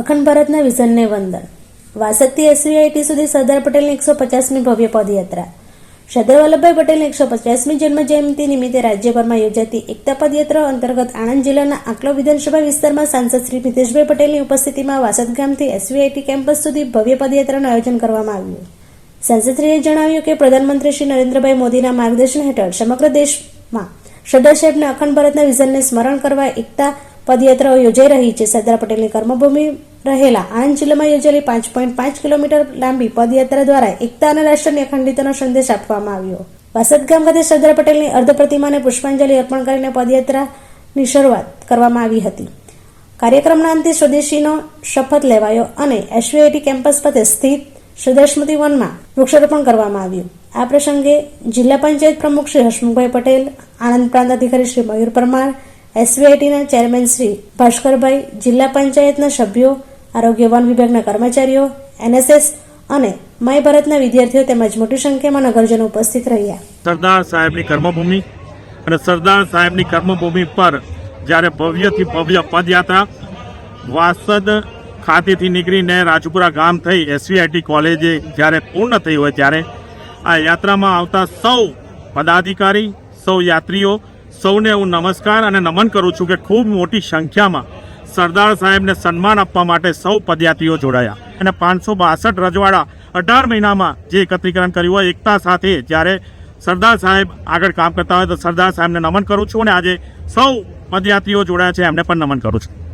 અખંડ ભારતના વિઝનને વંદન. વાસદથી એસવીઆઈટી સુધી સરદાર પટેલની એકસો પચાસમી ભવ્ય પદયાત્રા. સરદાર વલ્લભભાઈ પટેલની એકસો પચાસમી જન્મ જયંતિ નિમિત્તે રાજ્યભરમાં યોજાતી એકતા પદયાત્રા અંતર્ગત આણંદ જિલ્લાના આકલો વિધાનસભા વિસ્તારમાં સાંસદ શ્રી મિતેશભાઈ પટેલની ઉપસ્થિતિમાં વાસદ ગામથી એસવીઆઈટી કેમ્પસ સુધી ભવ્ય પદયાત્રાનું આયોજન કરવામાં આવ્યું. સાંસદશ્રીએ જણાવ્યું કે પ્રધાનમંત્રી શ્રી નરેન્દ્રભાઈ મોદીના માર્ગદર્શન હેઠળ સમગ્ર દેશમાં સરદાર સાહેબના અખંડ ભારતના વિઝનને સ્મરણ કરવા એકતા પદયાત્રાઓ યોજાઈ રહી છે. સરદાર પટેલની કર્મભૂમિ રહેલા આણંદ જિલ્લામાં યોજાયેલી પાંચ પોઈન્ટ પાંચ કિલોમીટર લાંબી પદયાત્રા દ્વારા એકતા અને રાષ્ટ્રની અખંડિતનો સંદેશ આપવામાં આવ્યો. વાસદ ગામ ખાતે સરદાર પટેલની અર્ધ પ્રતિમાને પુષ્પાંજલિ અર્પણ કરીને પદયાત્રાની શરૂઆત કરવામાં આવી હતી. કાર્યક્રમના અંતે સ્વદેશીનો શપથ લેવાયો અને એસવીઆઈટી કેમ્પસ ખાતે સ્થિત સુદર્શમતી વનમાં વૃક્ષારોપણ કરવામાં આવ્યું. આ પ્રસંગે જિલ્લા પંચાયત પ્રમુખ શ્રી હસમુખભાઈ પટેલ, આણંદ પ્રાંત અધિકારી શ્રી મયુર પરમાર એસવીઆઈટીના ચેરમેન શ્રી ભાસ્કરભાઈ, જિલ્લા પંચાયતના સભ્યો, આરોગ્ય વન વિભાગના કર્મચારીઓ, એનએસએસ અને માય ભારતના વિદ્યાર્થીઓ તેમજ મોટી સંખ્યામાં નગરજનો ઉપસ્થિત રહ્યા. સરદાર સાહેબની કર્મભૂમિ અને સરદાર સાહેબની કર્મભૂમિ પર જ્યારે ભવ્યથી ભવ્ય પદયાત્રા વાસદ ખાતેથી નીકળીને રાજપુરા ગામ થઈ એસવીઆઈટી કોલેજે જ્યારે પૂર્ણ થઈ હોય ત્યારે આ યાત્રામાં આવતા સૌ પદાધિકારી, સૌ યાત્રીઓ સૌને હું નમસ્કાર અને નમન કરું છું કે ખૂબ મોટી સંખ્યામાં સરદાર સાહેબને સન્માન આપવા માટે સૌ પદયાત્રીઓ જોડાયા. અને પાંચસો બાસઠ રજવાડા અઢાર મહિનામાં જે એકત્રીકરણ કર્યું હોય એકતા સાથે જ્યારે સરદાર સાહેબ આગળ કામ કરતા હોય તો સરદાર સાહેબને નમન કરું છું અને આજે સૌ પદયાત્રીઓ જોડાયા છે, એમને પણ નમન કરું છું.